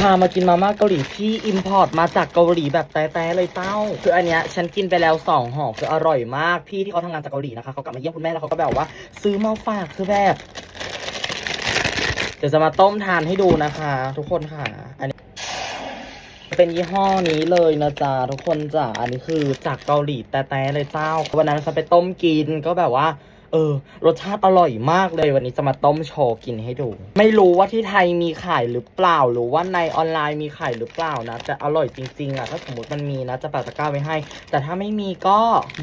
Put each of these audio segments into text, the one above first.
พามากินมาม่าเกาหลีที่อิมพอร์ตมาจากเกาหลีแบบแต้ๆเลยเต้า คืออันเนี้ยฉันกินไปแล้วสองห่อคืออร่อยมากพี่ที่เขาทำงานจากเกาหลีนะคะเขากลับมาเยี่ยมคุณแม่แล้วเขาก็แบบว่า ซื้อมาฝากคือแบบเดี๋ยวจะมาต้มทานให้ดูนะคะ ทุกคนค่ะ อันนี้ เป็นยี่ห้อนี้เลยนะจ๊ะทุกคนจ้ะอันนี้คือจากเกาหลีแต่แต่เลยเจ้าวันนั้นฉันไปต้มกินก็แบบว่า เออ รสชาติอร่อยมากเลยวันนี้จะมาต้มโชว์กินให้ดู ไม่รู้ว่าที่ไทยมีขายหรือเปล่า หรือว่าในออนไลน์มีขายหรือเปล่านะแต่อร่อยจริง ๆอะถ้าสมมติมันมีนะจะแปะตะกร้าไว้ให้ แต่ถ้าไม่มีก็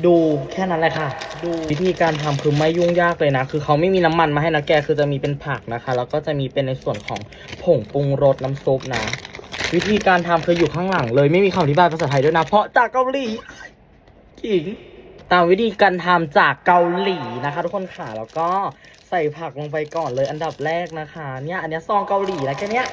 ดูแค่นั้นแหละค่ะ ดูวิธีการทำคือไม่ยุ่งยากเลยนะ คือเขาไม่มีน้ำมันมาให้นะแกคือจะมีเป็นผักนะคะ แล้วก็จะมีเป็นในส่วนของผงปรุงรสน้ำซุปนะ วิธีการทำคืออยู่ข้างหลังเลยไม่มีคำอธิบายภาษาไทยด้วยนะ เพราะจากเกาหลีขิง ตามวิธีการทำจากเกาหลีนะคะ ทุกคนค่ะแล้วก็ใส่ผักลงไปก่อนเลยอันดับแรกนะคะ เนี่ยอันนี้ซองเกาหลีนะแค่เนี้ย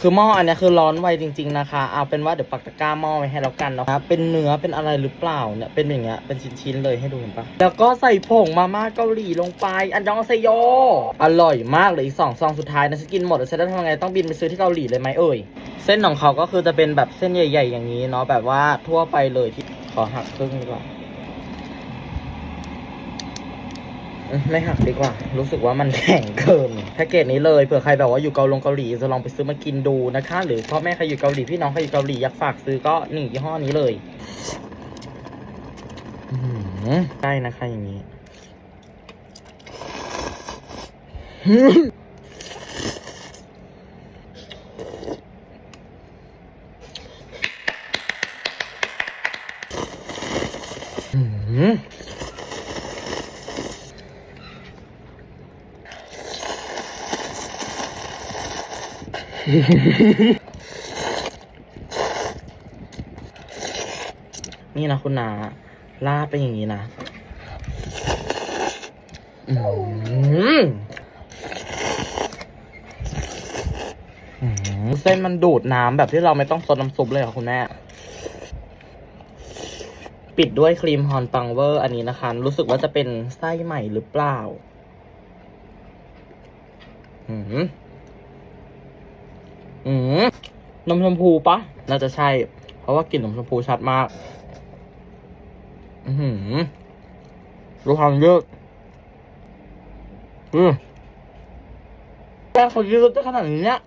คือหม้ออันนี้คือร้อนไวจริง ๆนะคะ เอาเป็นว่าเดี๋ยวปักตะกร้าหม้อไว้ให้แล้วกันเนาะเป็นเนื้อเป็นอะไรหรือเปล่าเนี่ยเป็นอย่างเงี้ยเป็นชิ้นๆเลยให้ดูเห็นปะแล้วก็ใส่ผงมาม่าเกาหลีลงไป อันยองเซโยอร่อยมากเลยอีกสองซองสุดท้ายนะฉันกินหมดแล้วฉันจะทำยังไงต้องบินไปซื้อที่เกาหลีเลยไหมเอ่ยเส้นของเขาก็คือจะเป็นแบบเส้นใหญ่ ๆ อย่างนี้เนาะแบบว่าทั่วไปเลยที่ขอหักครึ่งดีกว่าอืม ไม่หักดีกว่า รู้สึกว่ามันแข็งเกินแพ็กเกจนี้เลยเผื่อใครแบบว่าอยู่เกาลงเกาหลีจะลองไปซื้อมากินดูนะคะ หรือพ่อแม่ใครอยู่เกาหลีพี่น้องใครอยู่เกาหลีอยากฝากซื้อก็นี่ยี่ห้อนี้เลยอืมได้นะคะอย่างนี้อืม นี่นะคุณนาลาดเป็นอย่างนี้นะอืมเส้นมันดูดน้ำแบบที่เราไม่ต้องซดน้ำซุปเลยเหรอคุณแม่ ปิดด้วยครีมฮอนปังเวอร์อันนี้นะคะ รู้สึกว่าจะเป็นไส้ใหม่หรือเปล่า อืม อืมนมชมพูปะน่าจะใช่ เพราะว่ากลิ่นนมชมพูชัดมาก อือหือรู้ความเยอะอืมแป้งเขาเยอะได้ขนาดนี้เนี่ย